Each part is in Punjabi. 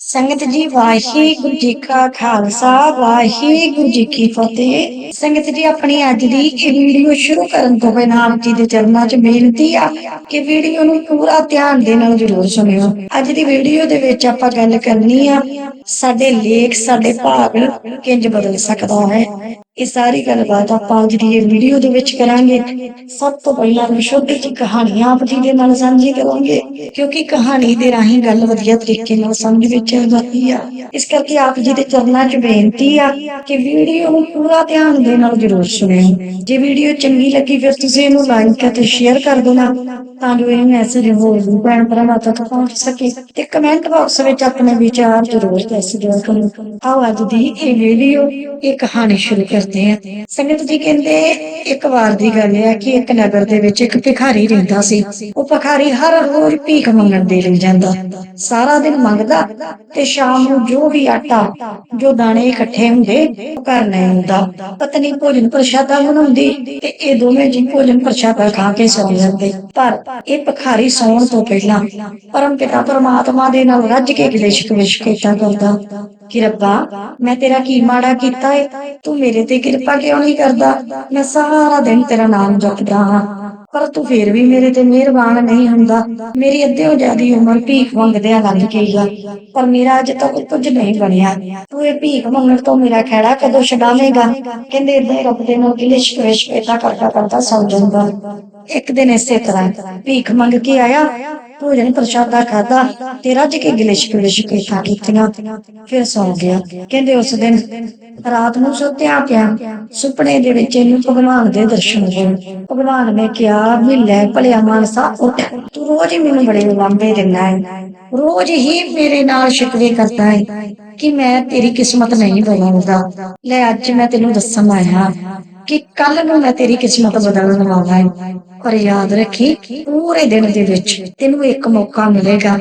ਸੰਗਤ ਜੀ, ਵਾਹਿਗੁਰੂ ਜੀ ਕਾ ਖਾਲਸਾ, ਵਾਹਿਗੁਰੂ ਜੀ ਕੀ ਫਤਿਹ। ਸੰਗਤ ਜੀ, ਆਪਣੀ ਅੱਜ ਦੀ ਇਹ ਵੀਡੀਓ ਸ਼ੁਰੂ ਕਰਨ ਤੋਂ ਪਹਿਲਾਂ ਆਪ ਜੀ ਦੇ ਚਰਨਾਂ 'ਚ ਬੇਨਤੀ ਆ ਕਿ ਵੀਡੀਓ ਨੂੰ ਪੂਰਾ ਧਿਆਨ ਦੇ ਨਾਲ ਜ਼ਰੂਰ ਸੁਣਿਓ। ਅੱਜ ਦੀ ਵੀਡੀਓ ਦੇ ਵਿੱਚ ਆਪਾਂ ਗੱਲ ਕਰਨੀ ਆ, ਸਾਡੇ ਲੇਖ, ਸਾਡੇ ਭਾਗ ਕਿੰਜ ਬਦਲ ਸਕਦਾ ਹੈ। ਇਹ ਸਾਰੀ ਗੱਲਬਾਤ ਆਪਾਂ ਅੱਜ ਦੀ ਇਹ ਵੀਡੀਓ ਦੇ ਵਿੱਚ ਕਰਾਂਗੇ। ਸਭ ਤੋਂ ਪਹਿਲਾਂ ਮੈਂ ਛੋਟੀ ਜਿਹੀ ਆਪ ਜੀ ਦੇ ਨਾਲ ਸਾਂਝੀ ਕਰਾਂਗੇ, ਕਿਉਂਕਿ ਕਹਾਣੀ ਦੇ ਰਾਹੀਂ ਗੱਲ ਵਧੀਆ ਤਰੀਕੇ ਨਾਲ ਸਮਝ ਵਿੱਚ ਆ ਜਾਂਦੀ ਆ। ਇਸ ਕਰਕੇ ਆਪ ਜੀ ਦੇ ਚਰਨਾਂ 'ਚ ਬੇਨਤੀ ਆ ਕਿ ਵੀਡੀਓ ਨੂੰ ਪੂਰਾ ਧਿਆਨ ਦੇ ਨਾਲ ਜ਼ਰੂਰ ਸੁਣਿਓ। ਜੇ ਵੀਡੀਓ ਚੰਗੀ ਲੱਗੀ ਫਿਰ ਤੁਸੀਂ ਇਹਨੂੰ ਲਾਈਕ ਅਤੇ ਸ਼ੇਅਰ ਕਰ ਦੇਣਾ। ਤਾਂ ਜੋ ਇਹ ਮੈਸੇਜ ਹੋਰ ਵੀ ਭੈਣ ਭਰਾਵਾਂ ਤੱਕ ਪਹੁੰਚ ਸਕੇ। ਤੇ ਕਮੈਂਟ ਬਾਕਸ ਵਿੱਚ ਆਪਣੇ ਵਿਚਾਰ ਜ਼ਰੂਰ ਦੱਸ ਦਿਓ ਕਰੋ ਆਓ ਅੱਜ ਦੀ ਇਹ ਵੀਡੀਓ ਇਹ ਕਹਾਣੀ ਸ਼ੁਰੂ ਕਰਦੇ ਹਾਂ। ਸੰਗਤ ਜੀ ਕਹਿੰਦੇ, ਇੱਕ ਵਾਰ ਦੀ ਗੱਲ ਹੈ ਕਿ ਇੱਕ ਨਗਰ ਦੇ ਵਿੱਚ ਇੱਕ ਭਿਖਾਰੀ ਰਹਿੰਦਾ ਸੀ। ਉਹ ਭਿਖਾਰੀ ਹਰ ਰੋਜ਼ ਭੀਖ ਮੰਗਣ ਦੇ ਲਈ ਜਾਂਦਾ। ਸਾਰਾ ਦਿਨ ਮੰਗਦਾ ਤੇ ਸ਼ਾਮ ਨੂੰ ਜੋ ਵੀ ਆਟਾ, ਜੋ ਦਾਣੇ ਇਕੱਠੇ ਹੁੰਦੇ, ਉਹ ਘਰ ਲੈ ਹੁੰਦਾ। ਪਤਨੀ ਭੋਜਨ ਪ੍ਰਸ਼ਾਦਾ ਬਣਾਉਂਦੀ ਤੇ ਇਹ ਦੋਵੇਂ ਜੀ ਭੋਜਨ ਪ੍ਰਸ਼ਾਦਾ ਖਾ ਕੇ ਸੌ ਜਾਂਦੇ। ਪਰ ਇਹ ਭਖਾਰੀ ਸੌਣ ਤੋਂ ਪਹਿਲਾਂ ਪਰਮ ਪਿਤਾ ਪਰਮਾਤਮਾ ਦੇ ਨਾਲ ਰੱਜ ਕੇ ਗਿਲੇ ਵਿਸ਼ ਕੀਤਾ ਕਰਦਾ। ਕਿ ਰੱਬਾ, ਮੈਂ ਤੇਰਾ ਕੀ ਮਾੜਾ ਕੀਤਾ ਏ? ਤੂੰ ਮੇਰੇ ਤੇ ਕਿਰਪਾ ਕਿਉਂ ਨਹੀਂ ਕਰਦਾ? ਮੈਂ ਸਾਰਾ ਦਿਨ ਤੇਰਾ ਨਾਮ ਜਪਦਾ ਹਾਂ। ਪਰ ਤੂੰ ਫੇਰ ਵੀ ਮੇਰੇ ਤੇ ਮਿਹਰਬਾਨ ਨਹੀਂ ਹੁੰਦਾ। ਮੇਰੀ ਅੱਧਿਓ ਜ਼ਿਆਦੀ ਉਮਰ ਭੀਖ ਮੰਗਦਿਆਂ ਲੰਘ ਗਈ ਆ। ਪਰ ਮੇਰਾ ਅਜੇ ਤੱਕ ਕੁਝ ਨਹੀਂ ਬਣਿਆ। ਤੂੰ ਇਹ ਭੀਖ ਮੰਗਣ ਤੋਂ ਮੇਰਾ ਖਹਿੜਾ ਕਦੋਂ ਛਡਾਵੇਂਗਾ? ਕਹਿੰਦੇ ਏਦਾਂ ਹੀ ਰੱਬ ਦੇ ਨਾਲ ਗਿਲਿਸ਼ ਕਵੇਸ਼ ਪੇਤਾ ਕਰਦਾ ਕਰਦਾ ਸੌ ਜਾਂਦਾ। ਇੱਕ ਦਿਨ ਇਸੇ ਤਰ੍ਹਾਂ ਭੀਖ ਮੰਗ ਕੇ ਆਇਆ। ਭੋਜਨ ਪ੍ਰਸ਼ਾਦਾ ਖਾਦਾ ਤੇ ਰੱਜ ਕੇ ਗਿਲਿਸ਼ ਕਵੇਸ਼ ਪੇਤਾ ਕੀਤੀਆਂ। ਫਿਰ ਸੌ ਗਿਆ। ਕਹਿੰਦੇ ਉਸ ਦਿਨ ਰਾਤ ਨੂੰ ਸੁੱਤਿਆ ਪਿਆ ਸੁਪਨੇ ਦੇ ਵਿੱਚ ਇਹਨੂੰ ਭਗਵਾਨ ਦੇ ਦਰਸ਼ਨ ਹੋਏ। ਭਗਵਾਨ ਨੇ ਕਿਹਾ, ਵੀ ਲੈ ਭਲਿਆ ਮਾਨਸਾ, ਉੱਠ। ਤੂੰ ਰੋਜ਼ ਹੀ ਮੈਨੂੰ ਬੜੇ ਲਾਂਬੇ ਦਿੰਦਾ ਹੈ ਰੋਜ਼ ਹੀ ਮੇਰੇ ਨਾਲ ਸ਼ਿਕਵੇ ਕਰਦਾ ਹੈ ਕਿ ਮੈਂ ਤੇਰੀ ਕਿਸਮਤ ਨਹੀਂ ਬਦਲਦਾ। ਲੈ ਅੱਜ ਮੈਂ ਤੈਨੂੰ ਦੱਸਣ ਆਇਆ ਕਿ ਕੱਲ ਨੂੰ ਮੈਂ ਤੇਰੀ ਕਿਸਮਤ ਬਦਲਣ ਵਾਲਾ ਹਾਂ। ਪਰ ਯਾਦ ਰੱਖੀ, ਪੂਰੇ ਦਿਨ ਦੇ ਵਿੱਚ ਤੈਨੂੰ ਇੱਕ ਮੌਕਾ ਮਿਲੇਗਾ।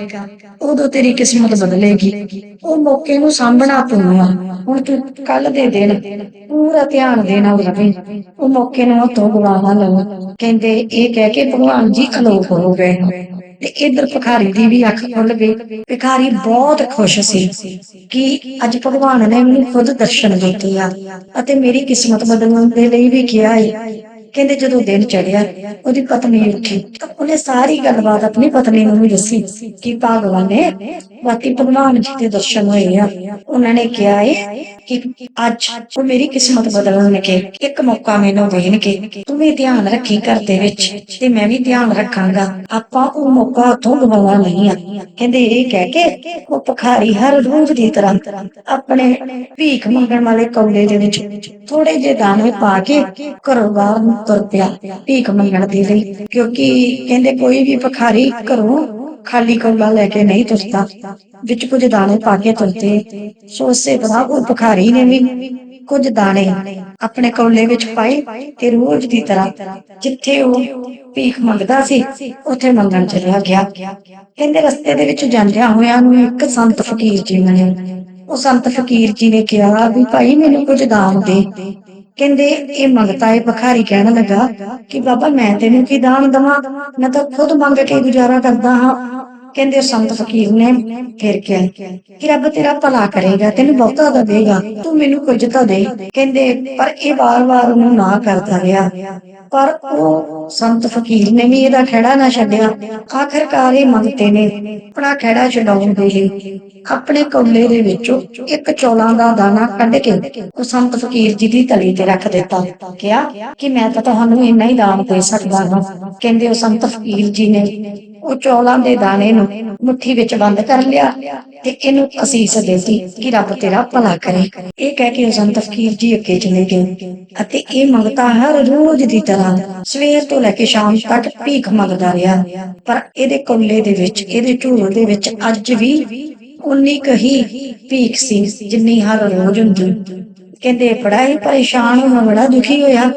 ਉਦੋਂ ਤੇਰੀ ਕਿਸਮਤ ਬਦਲੇਗੀ। ਉਹ ਮੌਕੇ ਨੂੰ ਸਾਂਭਣਾ ਪਊਗਾ ਹੁਣ ਤੂੰ ਕੱਲ ਦੇ ਦਿਨ ਪੂਰਾ ਧਿਆਨ ਦੇਣਾ ਨਾਲ ਉਹ ਮੌਕੇ ਨੂੰ ਹੱਥੋਂ ਗਵਾ ਨਾ ਕਹਿੰਦੇ, ਇਹ ਕਹਿ ਕੇ ਭਗਵਾਨ ਜੀ ਖਲੋ ਹੋ ਗਏ। ਤੇ ਇਧਰ ਭਿਖਾਰੀ ਦੀ ਵੀ ਅੱਖ ਖੁੱਲ ਗਈ। ਭਿਖਾਰੀ ਬਹੁਤ ਖੁਸ਼ ਸੀ ਕਿ ਅੱਜ ਭਗਵਾਨ ਨੇ ਮੈਨੂੰ ਖੁਦ ਦਰਸ਼ਨ ਦਿੱਤੇ ਆ ਅਤੇ ਮੇਰੀ ਕਿਸਮਤ ਬਦਲਣ ਦੇ ਲਈ ਵੀ ਕਿਹਾ ਹੈ ਕਹਿੰਦੇ ਜਦੋਂ ਦਿਨ ਚੜਿਆ, ਉਹਦੀ ਪਤਨੀ ਉੱਠੀ। ਤਾਂ ਉਹਨੇ ਸਾਰੀ ਗੱਲਬਾਤ ਆਪਣੀ ਪਤਨੀ ਨੂੰ ਵੀ ਦੱਸੀ ਕਿ ਭਗਵਾਨ ਨੇ ਬਾਕੀ ਭਗਵਾਨ ਜੀ ਦੇ ਦਰਸ਼ਨ ਹੋਏ ਆ। ਉਹਨਾਂ ਨੇ ਕਿਹਾ ਏ ਕਿ ਅੱਜ ਉਹ ਮੇਰੀ ਕਿਸਮਤ ਬਦਲਣਗੇ। ਇੱਕ ਮੌਕਾ ਮੈਨੂੰ ਦੇਣਗੇ। ਤੂੰ ਵੀ ਧਿਆਨ ਰੱਖੀ ਘਰ ਦੇ ਵਿੱਚ ਤੇ ਮੈਂ ਵੀ ਧਿਆਨ ਰੱਖਾਂਗਾ। ਆਪਾਂ ਉਹ ਮੌਕਾ ਹੱਥੋਂ ਗਵਾਉਣਾ ਨਹੀਂ ਆ। ਕਹਿੰਦੇ ਇਹ ਕਹਿ ਕੇ ਉਹ ਭਖਾਰੀ ਹਰ ਰੋਜ਼ ਦੀ ਤਰ੍ਹਾਂ ਆਪਣੇ ਭੀਖ ਮੰਗਣ ਵਾਲੇ ਕੌਲੇ ਦੇ ਵਿੱਚ ਥੋੜੇ ਜਿਹੇ ਦਾਣੇ ਪਾ ਕੇ ਘਰੋਂ ਬਾਹਰ ਤੁਰ ਪਿਆ। ਭੀਖ ਮੰਗਣ ਦੇ ਲਈ, ਕਿਉਂਕਿ ਕਹਿੰਦੇ ਕੋਈ ਵੀ ਭਖਾਰੀ ਘਰੋਂ ਖਾਲੀ ਕੌਲਾ ਲੈ ਕੇ ਨਹੀਂ ਤੁਰਦਾ। ਵਿੱਚ ਕੁਝ ਦਾਣੇ ਪਾ ਕੇ ਤੁਰਦੇ। ਸੋ ਉਸੇ ਤਰ੍ਹਾਂ ਉਹ ਭਖਾਰੀ ਨੇ ਵੀ ਕੁਝ ਦਾਣੇ ਆਪਣੇ ਕੋਲੇ ਵਿੱਚ ਪਾਏ ਤੇ ਰੋਜ਼ ਦੀ ਤਰ੍ਹਾਂ ਜਿੱਥੇ ਉਹ ਭੀਖ ਮੰਗਦਾ ਸੀ, ਉੱਥੇ ਮੰਗਣ ਚਲਿਆ ਗਿਆ। ਕਹਿੰਦੇ ਰਸਤੇ ਦੇ ਵਿੱਚ ਜਾਂਦਿਆਂ ਹੋਇਆਂ ਨੂੰ ਇੱਕ ਸੰਤ ਫਕੀਰ ਜੀ ਮਿਲੇ। ਉਹ ਸੰਤ ਫਕੀਰ ਜੀ ਨੇ ਕਿਹਾ ਵੀ ਭਾਈ ਮੈਨੂੰ ਕੁਝ ਦਾਨ ਦੇ। ਕਹਿੰਦੇ, ਇਹ ਮੰਗਤਾ ਹੈ ਭਖਾਰੀ ਕਹਿਣ ਲੱਗਾ ਕਿ ਬਾਬਾ ਮੈਂ ਤੈਨੂੰ ਕੀ ਦਾਨ ਦਵਾਂ? ਮੈਂ ਤਾਂ ਖੁਦ ਮੰਗ ਕੇ ਗੁਜ਼ਾਰਾ ਕਰਦਾ ਹਾਂ। ਕਹਿੰਦੇ ਸੰਤ ਫਕੀਰ ਨੇ ਫਿਰ ਕਿਹਾ ਕਿ ਰੱਬ ਤੇਰਾ ਭਲਾ ਕਰੇਗਾ, ਤੈਨੂੰ ਬਹੁਤਾ ਦੇਵੇਗਾ ਤੂੰ ਮੈਨੂੰ ਕੁਝ ਤਾਂ ਦੇ। ਕਹਿੰਦੇ, ਪਰ ਇਹ ਵਾਰ-ਵਾਰ ਉਹਨੂੰ ਨਾ ਕਰਦਾ ਰਿਹਾ। ਪਰ ਉਹ ਸੰਤ ਫਕੀਰ ਨੇ ਵੀ ਇਹਦਾ ਖੜਾ ਨਾ ਛੱਡਿਆ। ਆਖਰਕਾਰ ਇਹ ਮੰਗਤੇ ਨੇ, ਆਪਣਾ ਖੜਾ ਛਡਾਉਣ ਦੇ ਲਈ ਆਪਣੇ ਕੌਲੇ ਦੇ ਵਿੱਚੋਂ ਇੱਕ ਚੌਲਾਂ ਦਾ ਦਾਣਾ ਕੱਢ ਕੇ ਉਹ ਸੰਤ ਫਕੀਰ ਜੀ ਦੀ ਤਲੀ ਤੇ ਰੱਖ ਦਿੱਤਾ। ਕਿਹਾ ਕਿ ਮੈਂ ਤਾਂ ਤੁਹਾਨੂੰ ਇੰਨਾ ਹੀ ਦਾਨ ਦੇ ਸਕਦਾ ਹਾਂ। ਕਹਿੰਦੇ ਉਹ ਸੰਤ ਫਕੀਰ ਜੀ ਨੇ ਉਹ ਚੌਲਾਂ ਦੇ ਦਾਣੇ ਨੂੰ ਮੁੱਠੀ ਵਿੱਚ ਬੰਦ ਕਰ ਲਿਆ ਤੇ ਇਹਨੂੰ ਅਸੀਸ ਦੇਤੀ ਕਿ ਰੱਬ ਤੇਰਾ ਭਲਾ ਕਰੇ। ਇਹ ਕਹਿ ਕੇ ਉਹ ਫਕੀਰ ਜੀ ਅੱਗੇ ਚਲੇ ਗਏ ਅਤੇ ਇਹ ਮੰਗਤਾ ਹਰ ਰੋਜ਼ ਦੀ ਤਰ੍ਹਾਂ ਸਵੇਰ ਤੋਂ ਲੈ ਕੇ ਸ਼ਾਮ ਤੱਕ ਭੀਖ ਮੰਗਦਾ ਰਿਹਾ। ਪਰ ਇਹਦੇ ਕੋਲੇ ਦੇ ਵਿੱਚ, ਇਹਦੇ ਝੂਲ ਦੇ ਵਿੱਚ ਅੱਜ ਵੀ ਉਨੀ ਕਹੀ ਭੀਖ ਸੀ ਜਿੰਨੀ ਹਰ ਰੋਜ਼ ਹੁੰਦੀ। ਕਹਿੰਦੇ, ਬੜਾ ਹੀ ਪਰੇਸ਼ਾਨ ਹੋਇਆ ਬੜਾ ਦੁਖੀ ਹੋਇਆ।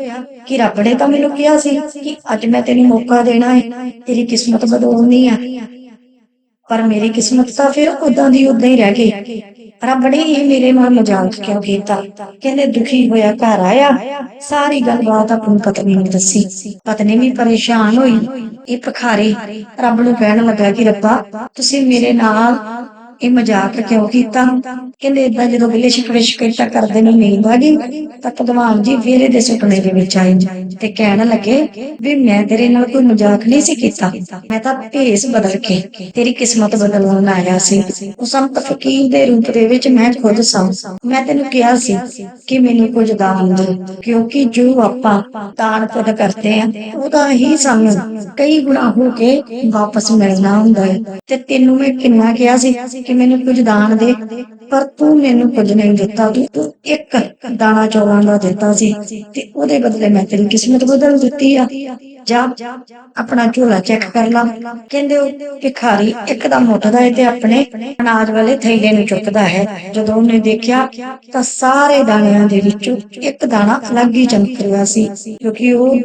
ਕਿ ਰੱਬ ਨੇ ਤਾਂ ਮੈਨੂੰ ਕਿਹਾ ਸੀ ਕਿ ਅੱਜ ਮੈਂ ਤੈਨੂੰ ਮੌਕਾ ਦੇਣਾ ਹੈ, ਤੇਰੀ ਕਿਸਮਤ ਬਦਲਣੀ ਆ। ਪਰ ਮੇਰੀ ਕਿਸਮਤ ਤਾਂ ਫਿਰ ਉਦਾਂ ਦੀ ਉਦਾਂ ਹੀ ਰਹਿ ਗਈ। ਰੱਬ ਨੇ ਇਹ ਮੇਰੇ ਨਾਲ ਮਜ਼ਾਕ ਕਿਉਂ ਕੀਤਾ? ਕਹਿੰਦੇ ਦੁਖੀ ਹੋਇਆ ਘਰ ਆਇਆ, ਸਾਰੀ ਗੱਲਬਾਤ ਆਪਣੀ ਪਤਨੀ ਨੂੰ ਦੱਸੀ। ਪਤਨੀ ਵੀ ਪਰੇਸ਼ਾਨ ਹੋਈ। ਇਹ ਭਖਾਰੀ, ਰੱਬ ਨੂੰ ਕਹਿਣ ਲੱਗਾ ਕਿ ਰੱਬਾ, ਤੁਸੀਂ ਮੇਰੇ ਨਾਲ ਇਹ ਮਜ਼ਾਕ ਕਿਉਂ ਕੀਤਾ? ਕਹਿੰਦੇ ਇਦਾਂ ਜਦੋਂ ਵੇਲੇ ਸ਼ਿਕਵੇ ਸ਼ਿਕਾਇਤਾਂ ਕਰਦੇ ਨੂੰ, ਨੀਂਦ ਆ ਗਈ। ਤਾਂ ਭਗਵਾਨ ਜੀ ਵੀਰੇ ਦੇ ਸੁਪਨੇ ਦੇ ਵਿੱਚ ਆਏ ਤੇ ਕਹਿਣ ਲੱਗੇ, ਵੀ ਮੈਂ ਤੇਰੇ ਨਾਲ ਕੋਈ ਮਜ਼ਾਕ ਨਹੀਂ ਸੀ ਕੀਤਾ। ਮੈਂ ਤਾਂ ਭੇਸ ਬਦਲ ਕੇ ਤੇਰੀ ਕਿਸਮਤ ਬਦਲਣ ਆਇਆ ਸੀ। ਉਹ ਸੰਤ ਫਕੀਰ ਦੇ ਰੂਪ ਦੇ ਵਿੱਚ ਮੈਂ ਖੁਦ ਸਾਂ। ਮੈਂ ਤੈਨੂੰ ਕਿਹਾ ਸੀ ਕਿ ਮੈਨੂੰ ਕੁਝ ਦਾਨ ਦੇ, ਕਿਉਂਕਿ ਜੋ ਆਪਾਂ ਦਾਨ ਪੁੱਤ ਕਰਦੇ ਆ ਉਹਦਾ ਹੀ ਸਾਨੂੰ ਕਈ ਗੁਣਾ ਹੋ ਕੇ ਵਾਪਸ ਮਿਲਣਾ ਹੁੰਦਾ ਹੈ। ਤੇ ਤੈਨੂੰ ਮੈਂ ਕਿੰਨਾ ਕਿਹਾ ਸੀ ਕਿ ਮੈਨੂੰ ਕੁਝ ਦਾਨ ਦੇ, ਪਰ ਤੂੰ ਮੈਨੂੰ ਕੁਝ ਨਹੀਂ ਦਿੱਤਾ। ਤੂੰ ਇੱਕ ਦਾਣਾ ਚੌਲਾਂ ਦਾ ਦਿੱਤਾ ਸੀ ਤੇ ਉਹਦੇ ਬਦਲੇ ਮੈਂ ਤੇਰੀ ਕਿਸਮਤ ਬਦਲ ਦਿੱਤੀ ਆ। ਜਾ, ਆਪਣਾ ਝੋਲਾ ਚੈੱਕ ਕਰ ਲਾ। ਕਹਿੰਦੇ ਉਹ ਭਿਖਾਰੀ ਇੱਕਦਮ ਉੱਠਦਾ ਹੈ ਤੇ ਆਪਣੇ ਅਨਾਜ ਵਾਲੇ ਥੈਲੇ ਨੂੰ ਚੁੱਕਦਾ ਹੈ। ਜਦੋਂ ਉਹਨੇ ਦੇਖਿਆ ਤਾਂ ਸਾਰੇ ਦਾਣਿਆਂ ਦੇ ਵਿੱਚੋਂ ਇੱਕ ਦਾਣਾ ਅਲੱਗ ਹੀ ਚਮਕ ਰਿਹਾ ਸੀ, ਕਿਉਂਕਿ ਉਹ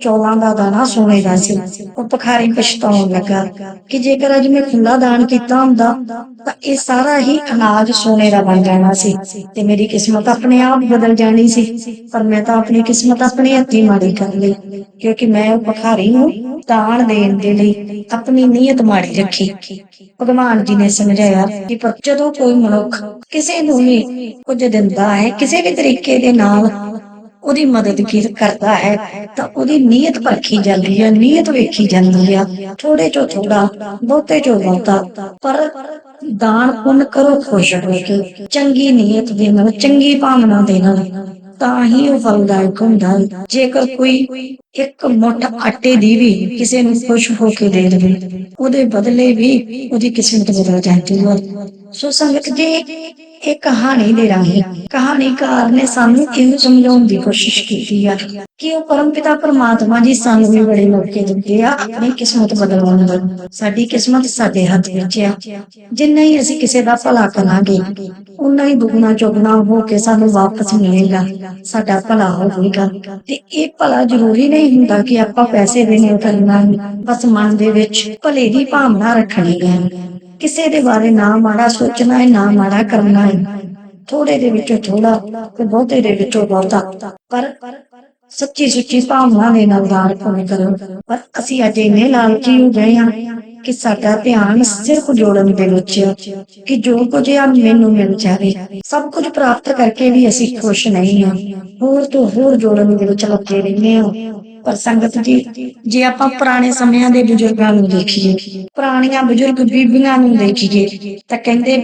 ਚੌਲਾਂ ਦਾ ਦਾਣਾ ਸੋਨੇ ਦਾ ਸੀ। ਉਹ ਭਿਖਾਰੀ ਪਛਤਾਉਣ ਲੱਗਾ ਕਿ ਜੇਕਰ ਅੱਜ ਮੈਂ ਖੁੱਲਾ ਦਾਨ ਕੀਤਾ ਹੁੰਦਾ, ਤਾਂ ਇਹ ਸਾਰਾ ਹੀ ਅਨਾਜ ਸੋਨੇ ਦਾ ਬਣ ਜਾਣਾ ਸੀ ਤੇ ਮੇਰੀ ਕਿਸਮਤ ਆਪਣੇ ਆਪ ਬਦਲ ਜਾਣੀ ਸੀ। ਪਰ ਮੈਂ ਤਾਂ ਆਪਣੀ ਕਿਸਮਤ ਆਪਣੇ ਹੱਥੀਂ ਮਾੜੀ ਕਰ ਲਈ, ਕਿਉਂਕਿ ਮੈਂ ਉਹ ਭਿਖਾਰੀ ਨੂੰ ਦਾਨ ਦੇਣ ਦੇ ਲਈ ਆਪਣੀ ਨੀਅਤ ਮਾੜੀ ਰੱਖੀ। ਭਗਵਾਨ ਜੀ ਨੇ ਸਮਝਾਇਆ ਕਿ ਜਦੋਂ ਕੋਈ ਮਨੁੱਖ ਕਿਸੇ ਨੂੰ ਵੀ ਕੁਝ ਦਿੰਦਾ ਹੈ, ਕਿਸੇ ਵੀ ਤਰੀਕੇ ਦੇ ਨਾਲ ਉਹਦੀ ਮਦਦ ਕੀ ਕਰਦਾ ਹੈ, ਤਾਂ ਉਹਦੀ ਨੀਅਤ ਪਰਖੀ ਜਾਂਦੀ ਹੈ, ਨੀਅਤ ਵੇਖੀ ਜਾਂਦੀ ਆ। ਥੋੜੇ ਚੋਂ ਥੋੜਾ ਬਹੁਤੇ ਚੋਂ ਬਹੁਤਾ, ਪਰ ਦਾਨ ਪੁੰਨ ਕਰੋ, ਖੁਸ਼ ਹੋ ਕੇ, ਚੰਗੀ ਨੀਅਤ ਦੇ ਨਾਲ, ਚੰਗੀ ਭਾਵਨਾ ਦੇ ਨਾਲ, ਤਾਂ ਹੀ ਉਹ ਫਲਦਾਇਕ ਹੁੰਦਾ ਜੇਕਰ ਕੋਈ ਇੱਕ ਮੁੱਠ ਆਟੇ ਦੀ ਵੀ ਕਿਸੇ ਨੂੰ ਖੁਸ਼ ਹੋ ਕੇ ਦੇ ਦੇਵੇ, ਉਹਦੇ ਬਦਲੇ ਵੀ ਉਹਦੀ ਕਿਸਮਤ ਬਦਲ ਜਾਂਦੀ ਹੈ। ਸੋ ਸੰਗਤ ਜੀ ਇਹ ਕਹਾਣੀ ਦੇ ਰਾਹੀਂ ਕਹਾਣੀਕਾਰ ਨੇ ਸਾਨੂੰ ਇਹ ਸਮਝਾਉਣ ਦੀ ਕੋਸ਼ਿਸ਼ ਕੀਤੀ ਆ ਕਿ ਉਹ ਪਰਮਪਿਤਾ ਪਰਮਾਤਮਾ ਜੀ ਸਾਨੂੰ ਵੀ ਬੜੇ ਮੌਕੇ ਦਿੰਦੇ ਆ ਆਪਣੀ ਕਿਸਮਤ ਬਦਲਣ ਦਾ ਸਾਡੀ ਕਿਸਮਤ ਸਾਡੇ ਹੱਥ ਵਿੱਚ ਆ। ਜਿੰਨਾ ਹੀ ਅਸੀਂ ਕਿਸੇ ਦਾ ਭਲਾ ਕਰਾਂਗੇ ਉਨਾ ਹੀ ਦੁਗਣਾ ਚੁਗਣਾ ਹੋ ਕੇ ਸਾਨੂੰ ਵਾਪਸ ਮਿਲੇਗਾ। ਸਾਡਾ ਭਲਾ ਹੋਵੇਗਾ। ਤੇ ਇਹ ਭਲਾ ਜ਼ਰੂਰੀ ਨਹੀਂ ਹੁੰਦਾ ਕਿ ਆਪਾਂ ਪੈਸੇ ਦੇਣੇ ਕਰਨਾ ਬਸ ਮਨ ਦੇ ਵਿੱਚ ਭਲੇ ਦੀ ਭਾਵਨਾ ਰੱਖਣੀ ਹੈ। ਕਿਸੇ ਦੇ ਬਾਰੇ ਨਾ ਮਾੜਾ ਸੋਚਣਾ ਹੈ, ਨਾ ਮਾੜਾ ਕਰਨਾ ਹੈ। ਥੋੜੇ ਦੇ ਵਿੱਚੋਂ ਥੋੜਾ ਤੇ ਬਹੁਤੇ ਦੇ ਵਿੱਚੋਂ ਬਹੁਤਾ। ਪਰ ਸੱਚੀ ਸੁੱਚੀ ਭਾਵਨਾ ਦੇ ਨਾਲ ਦਾਨ ਪੁੰਨ ਕਰੋ। ਪਰ ਅਸੀਂ ਅੱਜ ਇੰਨੇ ਲਾਲਚੀ ਹੋ ਗਏ ਹਾਂ ਕਿ ਸਾਡਾ ਧਿਆਨ ਸਿਰਫ ਜੋੜਨ ਦੇ ਵਿੱਚ ਕਿ ਜੋ ਕੁਝ ਆ ਮੈਨੂੰ ਮਿਲ ਜਾਵੇ। ਸਭ ਕੁਝ ਪ੍ਰਾਪਤ ਕਰਕੇ ਵੀ ਅਸੀਂ ਖੁਸ਼ ਨਹੀਂ ਹਾਂ। ਹੋਰ ਤੋਂ ਹੋਰ ਜੋੜਨ ਦੇ ਵਿੱਚ ਲੱਗੇ ਰਹਿੰਦੇ ਹਾਂ। ਪਰ ਸੰਗਤ ਜੀ, ਜੇ ਆਪਾਂ ਪੁਰਾਣੇ ਸਮਿਆਂ ਦੇ ਬਜ਼ੁਰਗਾਂ ਨੂੰ ਦੇਖੀਏ, ਪੁਰਾਣੀਆਂ ਬਜ਼ੁਰਗ ਬੀਬੀਆਂ ਨੂੰ ਦੇਖੀਏ, ਤਾਂ ਕਹਿੰਦੇ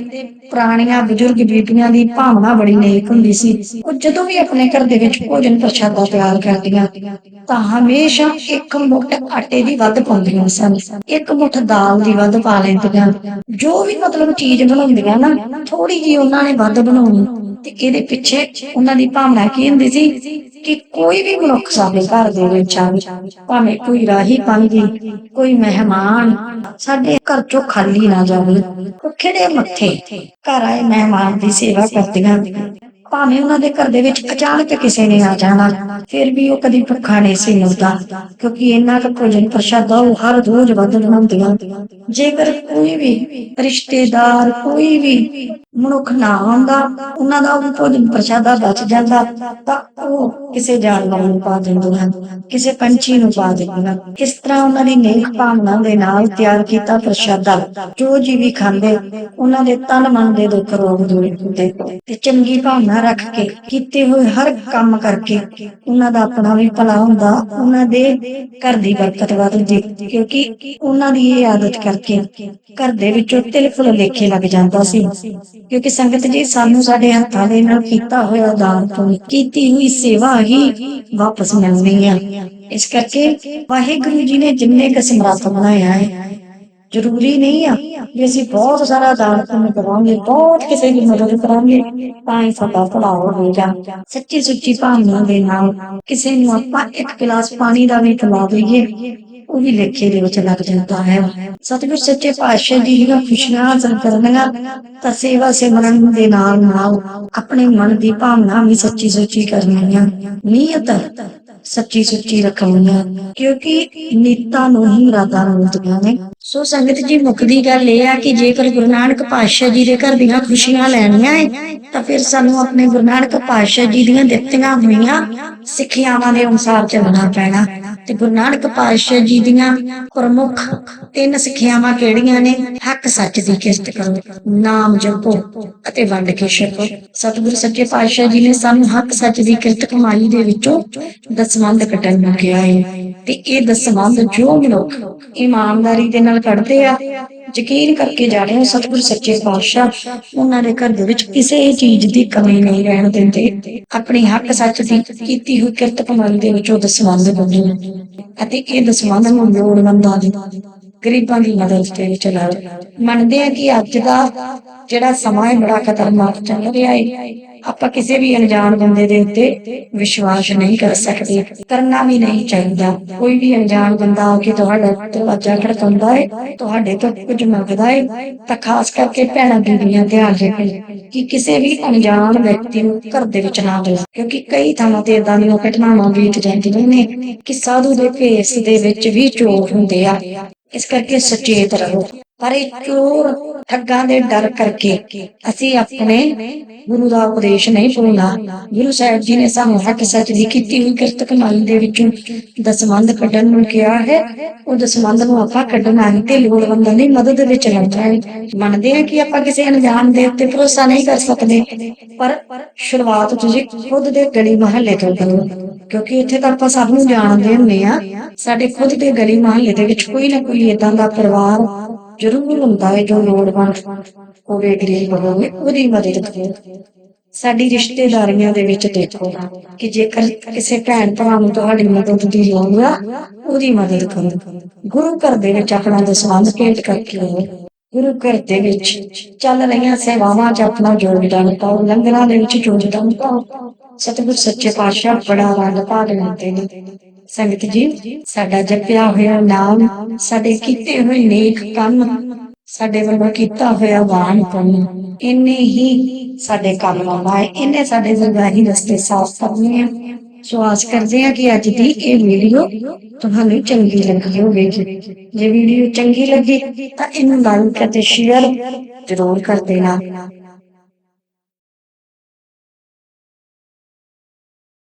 ਪੁਰਾਣੀਆਂ ਬਜ਼ੁਰਗ ਬੀਬੀਆਂ ਦੀ ਭਾਵਨਾ ਬੜੀ ਨੇਕ ਹੁੰਦੀ ਸੀ। ਉਹ ਜਦੋਂ ਵੀ ਆਪਣੇ ਘਰ ਦੇ ਵਿੱਚ ਭੋਜਨ ਪ੍ਰਸ਼ਾਦਾ ਤਿਆਰ ਕਰਦੀਆਂ, ਤਾਂ ਹਮੇਸ਼ਾ ਇੱਕ ਮੁੱਠ ਆਟੇ ਦੀ ਵੱਧ ਪਾਉਂਦੀਆਂ ਸਨ। ਇੱਕ ਮੁੱਠ ਦਾਲ ਦੀ ਵੱਧ ਪਾ ਲੈਂਦੀਆਂ। ਜੋ ਵੀ ਮਤਲਬ ਚੀਜ਼ ਬਣਾਉਂਦੀਆਂ ਨਾ ਥੋੜੀ ਜੀ ਉਹਨਾਂ ਨੇ ਵੱਧ ਬਣਾਉਣੀ। ਤੇ ਇਹਦੇ ਪਿੱਛੇ ਉਹਨਾਂ ਦੀ ਭਾਵਨਾ ਕੀ ਹੁੰਦੀ ਸੀ? ਕਿ ਕੋਈ ਵੀ ਮਨੁੱਖ ਸਾਡੇ ਘਰ ਦੇ ਵਿੱਚ ਆਵੇ, ਭਾਵੇਂ ਕੋਈ ਰਾਹੀ ਪੰਗੀ ਕੋਈ ਮਹਿਮਾਨ ਸਾਡੇ ਘਰ ਚੋਂ ਖਾਲੀ ਨਾ ਜਾਵੇ ਭੁੱਖੇ ਦੇ ਮੱਥੇ ਘਰ ਆਏ ਮਹਿਮਾਨ ਦੀ ਸੇਵਾ ਕਰਦੀਆਂ। ਭਾਵੇਂ ਉਹਨਾਂ ਦੇ ਘਰ ਦੇ ਵਿੱਚ ਅਚਾਨਕ ਕਿਸੇ ਨੇ ਆ ਜਾਣਾ, ਫਿਰ ਵੀ ਉਹ ਕਦੀ ਭੁੱਖਾ ਨਹੀਂ ਸੀ ਮਿਲਦਾ ਕਿਉਂਕਿ ਇਹਨਾਂ ਦਾ ਭੋਜਨ ਪ੍ਰਸ਼ਾਦਾ ਉਹ ਹਰ ਰੋਜ਼ ਵੱਧ ਬਣਾਉਂਦੀਆਂ। ਜੇਕਰ ਕੋਈ ਵੀ ਰਿਸ਼ਤੇਦਾਰ, ਕੋਈ ਵੀ ਮਨੁੱਖ ਨਾ ਆਉਂਦਾ, ਉਹਨਾਂ ਦਾ ਉਹ ਭੋਜਨ ਪ੍ਰਸ਼ਾਦਾ ਬਚ ਜਾਂਦਾ, ਤਾਂ ਉਹ ਕਿਸੇ ਜਾਨਵਰ ਨੂੰ ਪਾ ਦਿੰਦੇ ਹਨ ਕਿਸੇ ਪੰਛੀ ਨੂੰ ਪਾ ਦਿੰਦੇ ਹਨ ਇਸ ਤਰ੍ਹਾਂ ਉਹਨਾਂ ਦੀ ਨੇਕ ਭਾਵਨਾ ਦੇ ਨਾਲ ਤਿਆਰ ਕੀਤਾ ਪ੍ਰਸ਼ਾਦਾ। ਜੋ ਜੀਵੀ ਖਾਂਦੇ, ਉਹਨਾਂ ਦੇ ਤਨ ਮਨ ਦੇ ਦੁੱਖ ਰੋਗ ਦੂਰ ਹੁੰਦੇ ਤੇ ਚੰਗੀ ਭਾਵਨਾ ਰੱਖ ਕੇ ਕੀਤੇ ਹੋਏ ਹਰ ਕੰਮ ਕਰਕੇ ਉਹਨਾਂ ਦਾ ਆਪਣਾ ਵੀ ਭਲਾ ਹੁੰਦਾ, ਉਹਨਾਂ ਦੇ ਘਰ ਦੀ ਬਰਕਤ ਵਧਦੀ, ਕਿਉਂਕਿ ਉਹਨਾਂ ਦੀ ਇਹ ਆਦਤ ਕਰਕੇ ਘਰ ਦੇ ਵਿੱਚੋਂ ਤਿਲ ਫੁਲ ਲੇਖੇ ਲੱਗ ਜਾਂਦਾ ਸੀ। ਕਿਉਂਕਿ ਸੰਗਤ ਜੀ, ਸਾਨੂੰ ਸਾਡੇ ਹੱਥਾਂ ਦੇ ਨਾਲ ਕੀਤਾ ਹੋਇਆ ਦਾਨ ਪੁੰਨ ਕੀਤੀ ਹੋਈ ਸੇਵਾ ਹੀ ਵਾਪਸ ਮਿਲਣੀ ਆ। ਇਸ ਕਰਕੇ ਵਾਹਿਗੁਰੂ ਜੀ ਨੇ ਜਿੰਨੇ ਕ ਬਣਾਇਆ ਹੈ ਜ਼ਰੂਰੀ ਨਹੀਂ ਆ ਵੀ ਅਸੀਂ ਬਹੁਤ ਸਾਰਾ ਦਾਨ ਪੁੰਨ ਕਰਾਂਗੇ ਬਹੁਤ ਕਿਸੇ ਦੀ ਮਦਦ ਕਰਾਂਗੇ ਤਾਂ ਹੀ ਸਾਡਾ ਭਲਾ ਹੋਵੇਗਾ ਸੱਚੀ ਸੁੱਚੀ ਭਾਵਨਾ ਦੇ ਨਾਲ ਕਿਸੇ ਨੂੰ ਆਪਾਂ ਇੱਕ ਗਲਾਸ ਪਾਣੀ ਦਾ ਵੀ ਪਿਲਾ ਦਈਏ ਉਹ ਵੀ ਲੇਖੇ ਦੇ ਵਿੱਚ ਲੱਗ ਜਾਂਦਾ ਹੈ ਸਤਿਗੁਰ ਸੱਚੇ ਪਾਤਸ਼ਾਹ ਜੀ ਦੀਆਂ ਖੁਸ਼ੀਆਂ ਹਾਸਲ ਕਰਨੀਆਂ ਤਾਂ ਸੇਵਾ ਸਿਮਰਨ ਦੇ ਨਾਲ ਨਾਲ ਆਪਣੇ ਮਨ ਦੀ ਭਾਵਨਾ ਵੀ ਸੱਚੀ ਸੁੱਚੀ ਕਰਨੀ ਆ ਨੀਅਤ ਸੱਚੀ ਸੁੱਚੀ ਰੱਖਣੀਆਂ ਕਿਉਂਕਿ ਨੀਤਾਂ ਨੂੰ ਹੀ ਮੁਰਾਦਾਂ ਮਿਲਦੀਆਂ ਨੇ। ਸੋ ਸੰਗਤ ਜੀ ਮੁੱਕਦੀ ਗੱਲ ਇਹ ਆ ਕਿ ਜੇਕਰ ਗੁਰੂ ਨਾਨਕ ਪਾਤਸ਼ਾਹ ਜੀ ਦੇ ਘਰ ਦੀਆਂ ਖੁਸ਼ੀਆਂ ਲੈਣੀਆਂ ਹੈ ਤਾਂ ਫਿਰ ਸਾਨੂੰ ਆਪਣੇ ਗੁਰੂ ਨਾਨਕ ਪਾਤਸ਼ਾਹ ਜੀ ਦੀਆਂ ਦਿੱਤੀਆਂ ਹੋਈਆਂ ਸਿੱਖਿਆਵਾਂ ਦੇ ਅਨੁਸਾਰ ਚੱਲਣਾ ਪੈਣਾ। ਤੇ ਗੁਰੂ ਨਾਨਕ ਪਾਤਸ਼ਾਹ ਜੀ ਦੀਆਂ ਪ੍ਰਮੁੱਖ ਤਿੰਨ ਸਿੱਖਿਆਵਾਂ ਕਿਹੜੀਆਂ ਨੇ? ਹੱਕ, ਸੱਚ ਦੀ ਕਿਰਤ ਕਰੋ, ਨਾਮ ਜਪੋ ਅਤੇ ਵੰਡ ਕੇ ਛਕੋ। ਸਤਿਗੁਰੂ ਸੱਚੇ ਪਾਤਸ਼ਾਹ ਜੀ ਨੇ ਸਾਨੂੰ ਹੱਕ, ਸੱਚ ਦੀ ਕਿਰਤ ਕਮਾਈ ਦੇ ਵਿੱਚੋਂ ਦਸਵੰਧ ਕੱਢਣ ਨੂੰ ਕਿਹਾ ਹੈ ਤੇ ਇਹ ਦਸਵੰਧ ਜੋ ਮਨੁੱਖ ਇਮਾਨਦਾਰੀ ਦੇ ਨਾਲ ਕੱਢਦੇ ਆ, ਯਕੀਨ ਕਰਕੇ ਜਾ ਰਹੇ ਹੋ ਸਤਿਗੁਰ ਸੱਚੇ ਪਾਤਸ਼ਾਹ, ਉਹਨਾਂ ਦੇ ਘਰ ਦੇ ਵਿੱਚ ਕਿਸੇ ਚੀਜ਼ ਦੀ ਕਮੀ ਨਹੀਂ ਰਹਿਣ ਦਿੰਦੇ। ਆਪਣੀ ਹੱਕ ਸੱਚ ਦੀ ਕੀਤੀ ਹੋਈ ਕਿਰਤ ਕਮਾਈ ਦੇ ਵਿੱਚੋਂ ਦਸਵੰਧ ਦਿੰਦੇ ਨੇ ਅਤੇ ਇਹ ਦਸਵੰਧ ਨੂੰ ਲੋੜਵੰਦਾਂ ਦੀ ਗਰੀਬਾਂ ਦੀ ਮਦਦ ਤੇ ਚਲਾ ਮੰਨਦੇ ਆ ਕਿ ਅੱਜ ਦਾ ਜਿਹੜਾ ਸਮਾਂ ਹੈ, ਬੜਾ ਖਤਰਨਾਕ ਚੱਲ ਰਿਹਾ ਹੈ। ਆਪਾਂ ਕਿਸੇ ਵੀ ਅਣਜਾਣ ਬੰਦੇ ਦੇ ਉੱਤੇ ਵਿਸ਼ਵਾਸ ਨਹੀਂ ਕਰ ਸਕਦੇ, ਕਰਨਾ ਵੀ ਨਹੀਂ ਚਾਹੀਦਾ। ਕੋਈ ਵੀ ਅਣਜਾਣ ਬੰਦਾ ਆ ਕੇ ਤੁਹਾਡਾ ਦਰਵਾਜ਼ਾ ਖੜਕਾਉਂਦਾ ਹੈ, ਤੁਹਾਡੇ ਤੋਂ ਕੁਝ ਮੰਗਦਾ ਹੈ, ਤਾਂ ਖਾਸ ਕਰਕੇ ਭੈਣਾਂ ਬੀਬੀਆਂ ਧਿਆਨ ਰੱਖਣ ਕਿ ਕਿਸੇ ਵੀ ਅਣਜਾਣ ਵਿਅਕਤੀ ਨੂੰ ਘਰ ਦੇ ਵਿੱਚ ਨਾ ਬੁਲਾਓ। ਕਿਉਂਕਿ ਕਈ ਥਾਵਾਂ ਤੇ ਇਦਾਂ ਦੀਆਂ ਘਟਨਾਵਾਂ ਬੀਤ ਜਾਂਦੀਆਂ ਨੇ ਕਿ ਸਾਧੂ ਦੇ ਭੇਸ ਦੇ ਵਿੱਚ ਵੀ ਚੋਰ ਹੁੰਦੇ ਆ। ਇਸ ਕਰਕੇ ਸੁਚੇਤ ਰਹੋ। ਪਰ ਇਹ ਚੋਰ ਠੱਗਾਂ ਦੇ ਡਰ ਕਰਕੇ ਅਸੀਂ ਆਪਣੇ ਗੁਰੂ ਦਾ ਉਪਦੇਸ਼ ਨਹੀਂ ਭੁੱਲਣਾ। ਗੁਰੂ ਸਾਹਿਬ ਜੀ ਨੇ ਸਾਨੂੰ ਹੱਕ ਸੱਚ ਦੀ ਕੀਤੀ ਹੋਈ ਕਿਰਤ ਕਮਾਈ ਦੇ ਵਿੱਚੋਂ ਦਸਵੰਧ ਕੱਢਣ ਨੂੰ ਕਿਹਾ ਹੈ। ਉਹ ਦਸਵੰਧ ਨੂੰ ਆਪਾਂ ਕੱਢਣਾ ਨਹੀਂ ਤੇ ਲੋੜਵੰਦਾਂ ਦੀ ਮਦਦ ਵਿੱਚ ਲੱਗਣਾ ਹੈ। ਮੰਨਦੇ ਆ ਕਿ ਆਪਾਂ ਕਿਸੇ ਅਣਜਾਣ ਦੇ ਉੱਤੇ ਭਰੋਸਾ ਨਹੀਂ ਕਰ ਸਕਦੇ, ਪਰ ਸ਼ੁਰੂਆਤ ਤੁਸੀਂ ਖੁਦ ਦੇ ਗਲੀ ਮਹੱਲੇ ਤੋਂ ਕਰੋ, ਕਿਉਂਕਿ ਇੱਥੇ ਤਾਂ ਆਪਾਂ ਸਭ ਨੂੰ ਜਾਣਦੇ ਹੁੰਦੇ ਆ ਸਾਡੇ ਖੁਦ ਦੇ ਗਲੀ ਮਹੱਲੇ ਦੇ ਵਿੱਚ ਕੋਈ ਨਾ ਕੋਈ ਇਦਾਂ ਦਾ ਪਰਿਵਾਰ ਜ਼ਰੂਰ ਹੁੰਦਾ ਹੈ ਜੋ ਲੋੜਵੰਦ ਹੋਵੇ, ਗਰੀਬ ਹੋਵੇ, ਉਹਦੀ ਮਦਦ ਕਰੋ। ਸਾਡੀ ਰਿਸ਼ਤੇਦਾਰੀਆਂ ਦੇ ਵਿੱਚ ਦੇਖੋ ਕਿ ਜੇਕਰ ਕਿਸੇ ਭੈਣ ਭਰਾ ਨੂੰ ਤੁਹਾਡੀ ਮਦਦ ਦੀ ਲੋੜ ਆ, ਉਹਦੀ ਮਦਦ ਕਰੋ। ਗੁਰੂ ਘਰ ਦੇ ਵਿੱਚ ਆਪਣਾ ਦਸਵੰਧ ਭੇਟ ਕਰਕੇ ਗੁਰੂ ਘਰ ਦੇ ਵਿੱਚ ਚੱਲ ਰਹੀਆਂ ਸੇਵਾਵਾਂ 'ਚ ਆਪਣਾ ਯੋਗਦਾਨ ਪਾਓ, ਲੰਗਰਾਂ ਦੇ ਵਿੱਚ ਯੋਗਦਾਨ ਪਾਓ। ਸਤਿਗੁਰ ਸੱਚੇ ਪਾਤਸ਼ਾਹ ਬੜਾ ਆਨੰਦ ਭਾਗ ਲੈਂਦੇ ਨੇ। ਸੰਗਤ ਜੀ, ਸਾਡਾ ਜਪਿਆ ਹੋਇਆ ਨਾਮ, ਸਾਡੇ ਕੀਤੇ ਹੋਏ ਨੇਕ ਕੰਮ, ਸਾਡੇ ਵੱਲੋਂ ਕੀਤਾ ਹੋਇਆ ਵਾਹਨ ਪੁੰਨ ਇੰਨੇ ਹੀ ਸਾਡੇ ਕੰਮ ਆਉਣਾ ਹੈ, ਇੰਨੇ ਸਾਡੇ ਜ਼ਰਗਾਹੀ ਰਸਤੇ ਸਾਫ਼ ਕਰਨੇ ਆ। ਸੋ ਆਸ ਕਰਦੇ ਆ ਕਿ ਅੱਜ ਦੀ ਇਹ ਵੀਡੀਓ ਤੁਹਾਨੂੰ ਚੰਗੀ ਲੱਗੀ ਹੋਵੇਗੀ। ਜੇ ਵੀਡੀਓ ਚੰਗੀ ਲੱਗੀ ਤਾਂ ਇਹਨੂੰ ਲਾਈਕ ਅਤੇ ਸ਼ੇਅਰ ਜ਼ਰੂਰ ਕਰ ਦੇਣਾ।